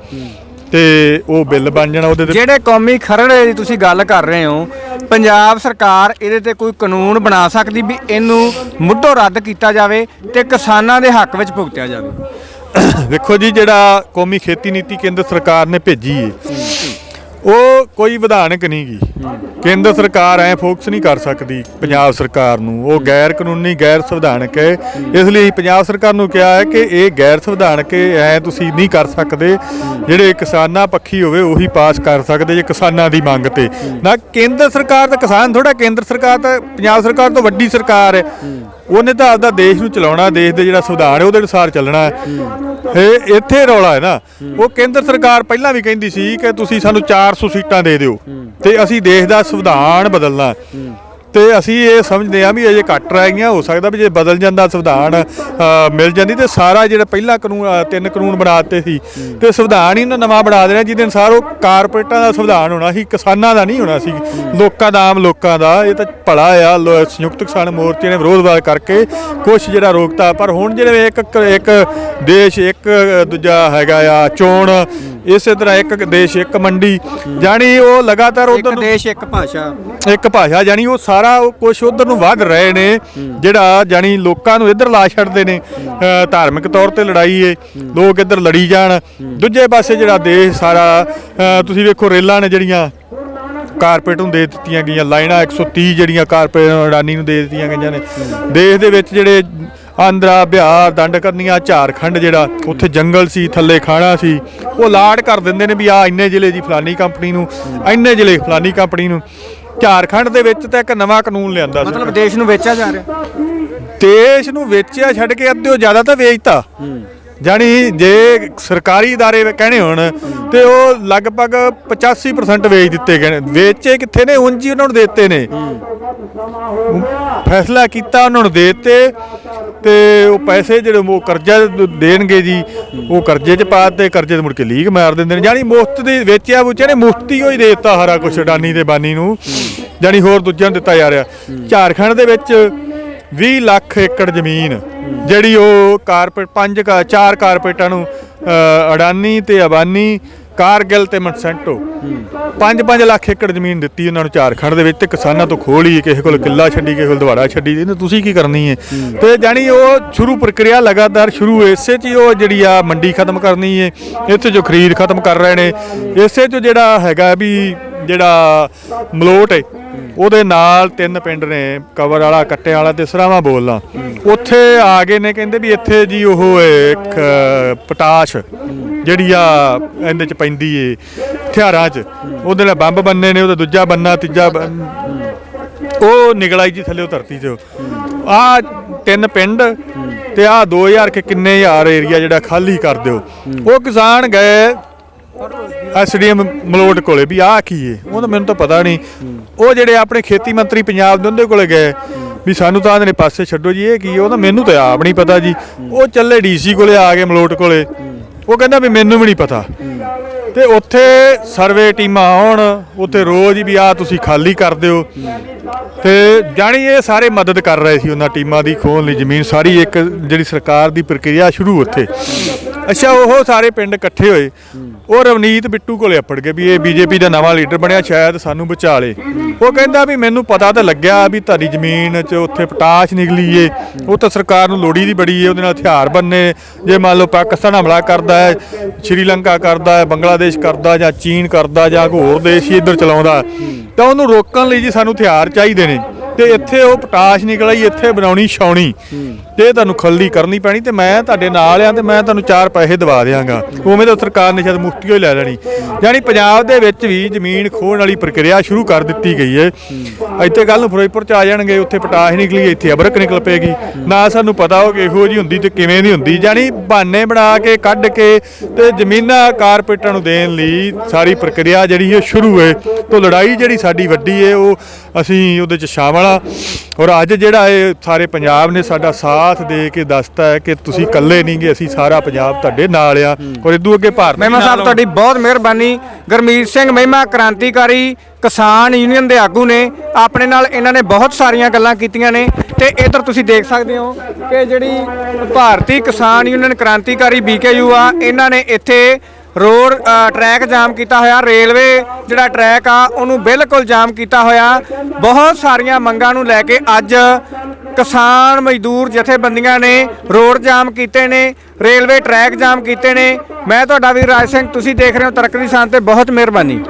ਤੇ ਉਹ ਬਿੱਲ ਬਣ ਜਾਣਾ ਉਹਦੇ ਤੇ। ਜਿਹੜੇ ਕੌਮੀ ਖਰੜੇ ਦੀ ਤੁਸੀਂ ਗੱਲ ਕਰ ਰਹੇ ਹੋ, ਪੰਜਾਬ ਸਰਕਾਰ ਇਹਦੇ ਤੇ ਕੋਈ ਕਾਨੂੰਨ ਬਣਾ ਸਕਦੀ ਵੀ ਇਹਨੂੰ ਮੁੱਢੋਂ ਰੱਦ ਕੀਤਾ ਜਾਵੇ ਤੇ ਕਿਸਾਨਾਂ ਦੇ ਹੱਕ ਵਿੱਚ ਭੁਗਤਿਆ ਜਾਵੇ। <coughs> ਦੇਖੋ ਜੀ, ਜਿਹੜਾ ਕੌਮੀ ਖੇਤੀ ਨੀਤੀ ਕੇਂਦਰ ਸਰਕਾਰ ਨੇ ਭੇਜੀ ਹੈ ਉਹ ਕੋਈ ਵਿਧਾਨਕ ਨਹੀਂ ਗੀ। ਕੇਂਦਰ ਸਰਕਾਰ ਐ ਫੋਕਸ ਨਹੀਂ ਕਰ ਸਕਦੀ ਪੰਜਾਬ ਸਰਕਾਰ ਨੂੰ। ਉਹ ਗੈਰ ਕਾਨੂੰਨੀ, ਗੈਰ ਸੰਵਿਧਾਨਕ ਹੈ ਇਸ ਲਈ ਪੰਜਾਬ ਸਰਕਾਰ ਨੂੰ ਕਿਹਾ ਹੈ ਕਿ ਇਹ ਗੈਰ ਸੰਵਿਧਾਨਕ ਐ ਤੁਸੀਂ ਨਹੀਂ ਕਰ ਸਕਦੇ। ਜਿਹੜੇ ਕਿਸਾਨਾਂ ਪੱਖੀ ਹੋਵੇ, ਉਹੀ ਪਾਸ ਕਰ ਸਕਦੇ ਜੇ ਕਿਸਾਨਾਂ ਦੀ ਮੰਗ ਤੇ। ਨਾ ਕੇਂਦਰ ਸਰਕਾਰ ਤਾਂ ਕਿਸਾਨ ਥੋੜਾ ਕੇਂਦਰ ਸਰਕਾਰ ਤਾਂ ਪੰਜਾਬ ਸਰਕਾਰ ਤੋਂ ਵੱਡੀ ਸਰਕਾਰ ਹੈ ਉਹਨੇ ਤਾਂ ਆਪਦਾ ਦੇਸ਼ ਨੂੰ ਚਲਾਉਣਾ, ਦੇਸ਼ ਦੇ ਜਿਹੜਾ ਸੰਵਿਧਾਨ ਹੈ, ਉਹਦੇ ਅਨੁਸਾਰ ਚੱਲਣਾ ਹੈ। ਇਹ ਇੱਥੇ ਰੌਲਾ ਹੈ ਨਾ। ਉਹ ਕੇਂਦਰ ਸਰਕਾਰ ਪਹਿਲਾਂ ਵੀ ਕਹਿੰਦੀ ਸੀ ਕਿ ਤੁਸੀਂ ਸਾਨੂੰ 400 ਸੀਟਾਂ ਦੇ ਦਿਓ ਤੇ ਅਸੀਂ ਦੇਸ਼ ਦਾ ਸੰਵਿਧਾਨ ਬਦਲਣਾ ਤੇ ਅਸੀਂ ਇਹ ਸਮਝਦੇ ਹਾਂ ਵੀ ਅਜੇ ਘੱਟ ਰਹਿ ਗਈਆਂ ਹੋ ਸਕਦਾ ਵੀ ਜੇ ਬਦਲ ਜਾਂਦਾ ਸੰਵਿਧਾਨ ਮਿਲ ਜਾਂਦੀ ਤੇ ਸਾਰਾ ਜਿਹੜਾ ਪਹਿਲਾ ਕਾਨੂੰਨ ਤਿੰਨ ਕਾਨੂੰਨ ਬਣਾਤੇ ਸੀ। ਤੇ ਸੰਵਿਧਾਨ ਹੀ ਨਵਾਂ ਬਣਾ ਦੇਣਾ ਜਿਹਦੇ ਅਨੁਸਾਰ ਉਹ ਕਾਰਪੋਰੇਟਾਂ ਦਾ ਸੰਵਿਧਾਨ ਹੋਣਾ ਸੀ ਕਿਸਾਨਾਂ ਦਾ ਨਹੀਂ ਹੋਣਾ ਸੀ। ਲੋਕਾਂ ਦਾ ਆਮ ਲੋਕਾਂ ਦਾ ਇਹ ਤਾਂ ਭਲਾ ਆ ਸੰਯੁਕਤ ਕਿਸਾਨ ਮੋਰਚੇ ਨੇ ਵਿਰੋਧਵਾਦ ਕਰਕੇ ਕੁਛ ਜਿਹੜਾ ਰੋਕਤਾ ਪਰ ਹੁਣ ਜਿਹੜੇ ਇੱਕ ਇੱਕ ਦੇਸ਼ ਇੱਕ ਦੂਜਾ ਹੈਗਾ ਆ ਚੋਣ ਇਸੇ ਤਰ੍ਹਾਂ ਇੱਕ ਦੇਸ਼ ਇੱਕ ਮੰਡੀ ਜਾਣੀ ਉਹ ਲਗਾਤਾਰ ਉਧਰ ਦੇਸ਼ ਇੱਕ ਭਾਸ਼ਾ। ਇੱਕ ਭਾਸ਼ਾ ਜਾਨੀ ਉਹ ਸਾਰਾ ਸਾਰਾ ਕੁਝ ਉਧਰ ਨੂੰ ਵੱਧ ਰਹੇ ਨੇ, ਜਿਹੜਾ ਜਾਨੀ ਲੋਕਾਂ ਨੂੰ ਇੱਧਰ ਲਾ ਛੱਡਦੇ ਨੇ ਧਾਰਮਿਕ ਤੌਰ ਤੇ ਲੜਾਈ ਏ, ਲੋਕ ਇੱਧਰ ਲੜੀ ਜਾਣ। ਦੂਜੇ ਪਾਸੇ ਜਿਹੜਾ ਦੇਸ਼ ਸਾਰਾ ਤੁਸੀਂ ਵੇਖੋ ਰੇਲਾਂ ਨੇ ਜਿਹੜੀਆਂ ਕਾਰਪੋਰੇਟ ਨੂੰ ਦੇ ਦਿੱਤੀਆਂ ਗਈਆਂ, ਲਾਈਨਾਂ 130 ਜਿਹੜੀਆਂ ਕਾਰਪੋਰੇਟ ਅਡਾਨੀ ਨੂੰ ਦੇ ਦਿੱਤੀਆਂ ਗਈਆਂ ਨੇ। ਦੇਸ਼ ਦੇ ਵਿੱਚ ਜਿਹੜੇ ਆਂਧਰਾ, ਬਿਹਾਰ ਦੰਡ ਕਰਨੀਆਂ ਝਾਰਖੰਡ ਜਿਹੜਾ ਉੱਥੇ ਜੰਗਲ ਸੀ, ਥੱਲੇ ਖਾਣਾ ਸੀ, ਉਹ ਲਾਟ ਕਰ ਦਿੰਦੇ ਨੇ ਵੀ ਆ ਇੰਨੇ ਜ਼ਿਲ੍ਹੇ ਦੀ ਫਲਾਨੀ ਕੰਪਨੀ ਨੂੰ, ਇੰਨੇ ਜ਼ਿਲ੍ਹੇ ਫਲਾਨੀ ਕੰਪਨੀ ਨੂੰ। ਝਾਰਖੰਡ ਦੇ ਵਿੱਚ ਤਾਂ ਇੱਕ ਨਵਾਂ ਕਾਨੂੰਨ ਲਿਆਂਦਾ ਸੀ। ਮਤਲਬ ਦੇਸ਼ ਨੂੰ ਵੇਚਿਆ ਜਾ ਰਿਹਾ। ਦੇਸ਼ ਨੂੰ ਵੇਚਿਆ ਛੱਡ ਕੇ ਅੱਧਿਓ ਜ਼ਿਆਦਾ ਤਾਂ ਵੇਚਤਾ। ਜਾਣੀ ਜੇ ਸਰਕਾਰੀ ادارے ਕਹਿਣੇ ਹੋਣ ਤੇ ਉਹ ਲਗਭਗ 85% ਵੇਚ ਦਿੱਤੇ ਗਏ ਨੇ ਵੇਚੇ ਕਿੱਥੇ ਨੇ ਉਂਝ ਹੀ ਉਹਨਾਂ ਨੂੰ ਦਿੱਤੇ ਨੇ ਫੈਸਲਾ ਕੀਤਾ ਉਹਨਾਂ ਨੂੰ ਦੇ ਦਿੱਤੇ ਤੇ ਉਹ ਪੈਸੇ ਜਿਹੜੇ ਉਹ ਕਰਜ਼ਾ ਦ- ਦੇਣਗੇ ਜੀ ਉਹ ਕਰਜ਼ੇ 'ਚ ਪਾ ਤੇ ਕਰਜ਼ੇ 'ਤੇ ਮੁੜ ਕੇ ਲੀਕ ਮਾਰ ਦਿੰਦੇ ਨੇ ਜਾਣੀ ਮੁਫਤ ਦੀ ਵੇਚਿਆ ਵੁਚਿਆ ਨੇ ਮੁਫਤੀ ਹੀ ਦੇ ਦਿੱਤਾ ਸਾਰਾ ਕੁਛ ਅਡਾਨੀ ਤੇ ਬਾਨੀ ਨੂੰ ਜਾਣੀ ਹੋਰ ਦੂਜਿਆਂ ਨੂੰ ਦਿੱਤਾ ਜਾ ਰਿਹਾ ਝਾਰਖੰਡ ਦੇ ਵਿੱਚ 20 ਲੱਖ ਏਕੜ ਜ਼ਮੀਨ ਜਿਹੜੀ ਉਹ ਕਾਰਪੋਰੇਟ ਪੰਜ ਕਾ- ਚਾਰ ਕਾਰਪੋਰੇਟਾਂ ਨੂੰ ਅ, ਅਡਾਨੀ ਤੇ ਅਬਾਨੀ ਕਾਰਗਿਲ ਤੇ ਮਨਸੈਂਟੋ। 5-5 ਲੱਖ ਏਕੜ ਜ਼ਮੀਨ ਦਿੱਤੀ ਉਹਨਾਂ ਨੂੰ ਝਾਰਖੰਡ ਦੇ ਵਿੱਚ ਤੇ ਕਿਸਾਨਾਂ ਤੋਂ ਖੋਹ ਲਈ ਕਿਸੇ ਕੋਲ ਕਿੱਲਾ ਛੱਡੀ ਕਿਸੇ ਕੋਲ ਦਵਾੜਾ ਛੱਡੀ ਇਹਨੂੰ ਤੁਸੀਂ ਕੀ ਕਰਨੀ ਹੈ ਤੇ ਜਾਣੀ ਉਹ ਸ਼ੁਰੂ ਪ੍ਰਕਿਰਿਆ ਲਗਾਤਾਰ ਸ਼ੁਰੂ ਇਸੇ 'ਚ ਹੀ ਉਹ ਜਿਹੜੀ ਆ ਮੰਡੀ ਖਤਮ ਕਰਨੀ ਹੈ ਇੱਥੇ ਜੋ ਖਰੀਦ ਖਤਮ ਕਰ ਰਹੇ ਨੇ ਇਸੇ 'ਚ ਜਿਹੜਾ ਹੈਗਾ ਵੀ ਜਿਹੜਾ ਮਲੋਟ ਹੈ ਉਹਦੇ ਨਾਲ ਤਿੰਨ ਪਿੰਡ ਨੇ, ਕਵਰ ਵਾਲਾ ਕੱਟੇ ਵਾਲਾ ਤੇ ਸਰਾਵਾ ਬੋਲਣਾ ਉੱਥੇ ਆ ਗਏ ਨੇ, ਕਹਿੰਦੇ ਵੀ ਇੱਥੇ ਜੀ ਉਹ ਇੱਕ ਪਟਾਸ਼, ਜਿਹੜੀ ਆ ਇਹਦੇ ਚ ਪੈਂਦੀ ਏ, ਹਥਿਆਰਾਂ ਚ। ਉਹਦੇ ਨਾਲ ਬੰਬ ਬੰਨੇ ਨੇ, ਉਹਦਾ ਦੂਜਾ ਬੰਨਾ, ਤੀਜਾ ਬੰਨ- ਉਹ ਨਿਕਲ ਜੀ ਥੱਲੇ ਉਹ ਧਰਤੀ 'ਚ ਆ ਤਿੰਨ ਪਿੰਡ ਤੇ ਆ 2000 ਕਿ ਕਿੰਨੇ ਹਜ਼ਾਰ ਏਰੀਆ ਜਿਹੜਾ ਖਾਲੀ ਕਰ ਦਿਓ। ਉਹ ਕਿਸਾਨ ਗਏ ਐਸਡੀਐਮ ਮਲੋਟ ਕੋਲੇ ਵੀ ਆਹ ਕੀ ਏ? ਉਹ ਤਾਂ ਮੈਨੂੰ ਤਾਂ ਪਤਾ ਨਹੀਂ। ਉਹ ਜਿਹੜੇ ਆਪਣੇ ਖੇਤੀ ਮੰਤਰੀ ਪੰਜਾਬ ਦੇ ਉਹਦੇ ਕੋਲੇ ਗਏ। ਵੀ ਸਾਨੂੰ ਤਾਂ ਆਂਦੇ ਪਾਸੇ ਛੱਡੋ ਜੀ, ਇਹ ਕੀ ਏ? ਉਹ ਤਾਂ ਮੈਨੂੰ ਤਾਂ ਆਪ ਨਹੀਂ ਪਤਾ ਜੀ। ਉਹ ਚੱਲੇ ਡੀਸੀ ਕੋਲੇ ਆ ਗਏ ਮਲੋਟ ਕੋਲੇ। ਉਹ ਕਹਿੰਦਾ ਵੀ ਮੈਨੂੰ ਵੀ ਨਹੀਂ ਪਤਾ। ਤੇ ਉੱਥੇ ਸਰਵੇ ਟੀਮਾਂ ਆਉਣ, ਉੱਥੇ ਰੋਜ਼ ਹੀ ਵੀ ਆ ਤੁਸੀਂ ਖਾਲੀ ਕਰ ਦਿਓ। ਤੇ ਜਾਣੀ ਇਹ ਸਾਰੇ ਮਦਦ ਕਰ ਰਹੇ ਸੀ ਉਹਨਾਂ ਟੀਮਾਂ ਦੀ ਖੋਣ ਲਈ ਜ਼ਮੀਨ, ਸਾਰੀ ਇੱਕ ਜਿਹੜੀ ਸਰਕਾਰ ਦੀ ਪ੍ਰਕਿਰਿਆ ਸ਼ੁਰੂ ਉੱਥੇ। ਅੱਛਾ, ਉਹ ਸਾਰੇ ਪਿੰਡ ਇਕੱਠੇ ਹੋਏ। ਉਹ ਰਵਨੀਤ ਬਿੱਟੂ ਕੋਲੇ ਅੱਪੜ ਗਏ ਵੀ ਇਹ ਬੀਜੇਪੀ ਦਾ ਨਵਾਂ ਲੀਡਰ ਬਣਿਆ, ਸ਼ਾਇਦ ਸਾਨੂੰ ਬਚਾ ਲੇ। ਉਹ ਕਹਿੰਦਾ ਵੀ ਮੈਨੂੰ ਪਤਾ ਤਾਂ ਲੱਗਿਆ ਵੀ ਤੁਹਾਡੀ ਜ਼ਮੀਨ 'ਚ ਉੱਥੇ ਪਟਾਸ਼ ਨਿਕਲੀ ਏ। ਉਹ ਤਾਂ ਸਰਕਾਰ ਨੂੰ ਲੋੜੀ ਦੀ ਬੜੀ ਏ, ਉਹਦੇ ਨਾਲ ਹਥਿਆਰ ਬੰਨੇ। ਜੇ ਮੰਨ ਲਓ ਪਾਕਿਸਤਾਨ ਹਮਲਾ ਕਰਦਾ ਹੈ, ਸ਼੍ਰੀਲੰਕਾ ਕਰਦਾ ਹੈ, ਬੰਗਲਾਦੇਸ਼ ਕਰਦਾ ਜਾਂ ਚੀਨ ਕਰਦਾ ਜਾਂ ਕੋਈ ਹੋਰ ਦੇਸ਼ ਹੀ ਇੱਧਰ ਚਲਾਉਂਦਾ ਤਾਂ ਉਹਨੂੰ ਰੋਕਣ ਲਈ ਜੀ ਸਾਨੂੰ ਹਥਿਆਰ ਚਾਹੀਦੇ ਨੇ। ਤੇ ਇੱਥੇ ਉਹ ਪਟਾਸ਼ ਨਿਕਲ ਆਈ, ਇੱਥੇ ਬਣਾਉਣੀ ਛਾਉਣੀ। ਤੇ ਇਹ ਤੁਹਾਨੂੰ ਖੱਲੀ ਕਰਨੀ ਪੈਣੀ ਤੇ ਮੈਂ ਤੁਹਾਡੇ ਨਾਲ ਆ ਤੇ ਮੈਂ ਤੁਹਾਨੂੰ ਚਾਰ ਪੈਸੇ ਦਵਾ ਦਿਆਂਗਾ। ਉਵੇਂ ਤਾਂ ਸਰਕਾਰ ਨੇ ਸ਼ਾਇਦ ਮੁਫਤੀਓ ਹੀ ਲੈ ਲੈਣੀ। ਯਾਨੀ ਪੰਜਾਬ ਦੇ ਵਿੱਚ ਵੀ ਜ਼ਮੀਨ ਖੋਣ ਵਾਲੀ ਪ੍ਰਕਿਰਿਆ ਸ਼ੁਰੂ ਕਰ ਦਿੱਤੀ ਗਈ ਹੈ ਇੱਥੇ ਕੱਲ ਨੂੰ ਫਿਰੋਜ਼ਪੁਰ ਚ ਆ ਜਾਣਗੇ, ਉੱਥੇ ਪਟਾਸ਼ ਨਿਕਲੀ ਇੱਥੇ ਅਬਰਕ ਨਿਕਲ ਪਏਗੀ। ਨਾ ਸਾਨੂੰ ਪਤਾ ਹੋ ਕਿ ਇਹੋ ਜੀ ਹੁੰਦੀ ਤੇ ਕਿਵੇਂ ਦੀ ਹੁੰਦੀ। ਯਾਨੀ ਬਹਾਨੇ ਬਣਾ ਕੇ, ਕੱਢ ਕੇ ਤੇ ਜ਼ਮੀਨਾਂ ਕਾਰਪੋਰੇਟਾਂ ਨੂੰ ਦੇਣ ਲਈ ਸਾਰੀ ਪ੍ਰਕਿਰਿਆ ਜਿਹੜੀ ਹੈ ਸ਼ੁਰੂ ਹੈ ਤੋਂ ਲੜਾਈ ਜਿਹੜੀ ਸਾਡੀ ਵੱਡੀ ਹੈ ਉਹ ਅਸੀਂ ਉਹਦੇ ਚ ਸ਼ਾਮਲ ਆ ਔਰ ਅੱਜ ਜਿਹੜਾ ਇਹ ਸਾਰੇ ਪੰਜਾਬ ਨੇ ਸਾਡਾ ਸਾਥ ਦੇ ਕੇ ਦੱਸਤਾ ਹੈ ਕਿ ਤੁਸੀਂ ਇਕੱਲੇ ਨਹੀਂਗੇ ਅਸੀਂ ਸਾਰਾ ਪੰਜਾਬ ਤੁਹਾਡੇ ਨਾਲ ਆ। ਔਰ ਇਦੋਂ ਅੱਗੇ ਭਾਰਤ ਮਹਿਮਾ ਸਾਹਿਬ ਤੁਹਾਡੀ ਬਹੁਤ ਮਿਹਰਬਾਨੀ। ਗਰਮੀਤ ਸਿੰਘ ਮਹਿਮਾ ਕ੍ਰਾਂਤੀਕਾਰੀ ਕਿਸਾਨ ਯੂਨੀਅਨ ਦੇ ਆਗੂ ਨੇ ਆਪਣੇ ਨਾਲ ਇਹਨਾਂ ਨੇ ਬਹੁਤ ਸਾਰੀਆਂ ਗੱਲਾਂ ਕੀਤੀਆਂ ਨੇ। ਤੇ ਇਧਰ ਤੁਸੀਂ ਦੇਖ ਸਕਦੇ ਹੋ ਕਿ ਜਿਹੜੀ ਭਾਰਤੀ ਕਿਸਾਨ ਯੂਨੀਅਨ ਕ੍ਰਾਂਤੀਕਾਰੀ ਬੀਕੇਯੂ ਆ ਇਹਨਾਂ ਨੇ ਇੱਥੇ ਰੋਡ ਟਰੈਕ ਜਾਮ ਕੀਤਾ ਹੋਇਆ ਰੇਲਵੇ ਜਿਹੜਾ ਟਰੈਕ ਆ, ਉਹਨੂੰ ਬਿਲਕੁਲ ਜਾਮ ਕੀਤਾ ਹੋਇਆ। ਬਹੁਤ ਸਾਰੀਆਂ ਮੰਗਾਂ ਨੂੰ ਲੈ ਕੇ ਅੱਜ ਕਿਸਾਨ ਮਜ਼ਦੂਰ ਜਥੇਬੰਦੀਆਂ ਨੇ ਰੋਡ ਜਾਮ ਕੀਤੇ ਨੇ ਰੇਲਵੇ ਟਰੈਕ ਜਾਮ ਕੀਤੇ ਨੇ। ਮੈਂ ਤੁਹਾਡਾ ਵੀਰ ਰਾਜ ਸਿੰਘ, ਤੁਸੀਂ ਦੇਖ ਰਹੇ ਹੋ ਤਰਕ ਦੀ ਸਾਨ ਤੇ ਬਹੁਤ ਮਿਹਰਬਾਨੀ।